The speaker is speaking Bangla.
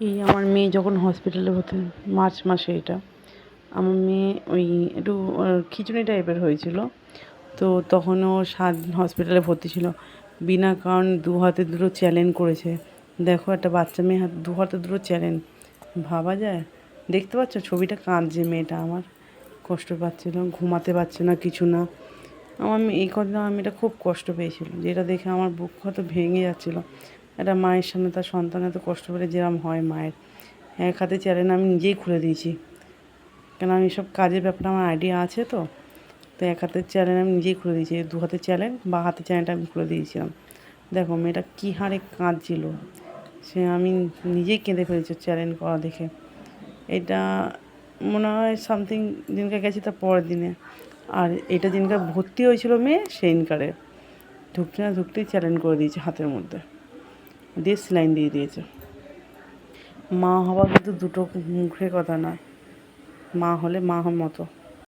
এই আমার মেয়ে যখন হসপিটালে ভর্তি, মার্চ মাসে এটা, আমার মেয়ে ওই একটু খিচুড়ি টাইপের হয়েছিল। তো তখন ও সাত দিন হসপিটালে ভর্তি ছিল। বিনা কারণ দু হাতে দুটো চ্যালেঞ্জ করেছে। দেখো একটা বাচ্চা মেয়ে হাত, দু হাতে দুটো চ্যালেঞ্জ ভাবা যায়? দেখতে পাচ্ছ? ছবিটা কাঁদছে মেয়েটা আমার। কষ্ট পাচ্ছিল ঘুমাতে পারছে না, কিছু না। আমার এই কথা আমার মেয়েটা খুব কষ্ট পেয়েছিল। যেটা দেখে আমার বুক হয়তো ভেঙে যাচ্ছিল। একটা মায়ের সামনে তার সন্তান এত কষ্ট করে যেরম হয় মায়ের। এক হাতে চ্যালেঞ্জ আমি নিজেই খুলে দিয়েছি। কেন আমি সব কাজের ব্যাপারে আমার আইডিয়া আছে তো। তো এক হাতের চ্যালেঞ্জ আমি নিজেই খুলে দিয়েছি। দু হাতের চ্যালেঞ্জ বা হাতে চ্যালেঞ্জটা আমি খুলে দিয়েছিলাম। দেখো, মেয়েটা কী হারে কাঁদছিল। সে আমি নিজেই কেঁদে ফেলেছি চ্যালেঞ্জ করা দেখে। এটা মনে হয় সামথিং দিনকে গেছি তার পরের দিনে। আর এটা দিনকার ভর্তি হয়েছিল মেয়ে সেই দিনকারে। ঢুকতে না ঢুকতেই চ্যালেঞ্জ করে দিয়েছে হাতের মধ্যে। দিয়ে সেলাইন দিয়ে দিয়েছে। মা হওয়া কিন্তু দুটো মুখের কথা নয় মা হলে মা হওয়ার মতো।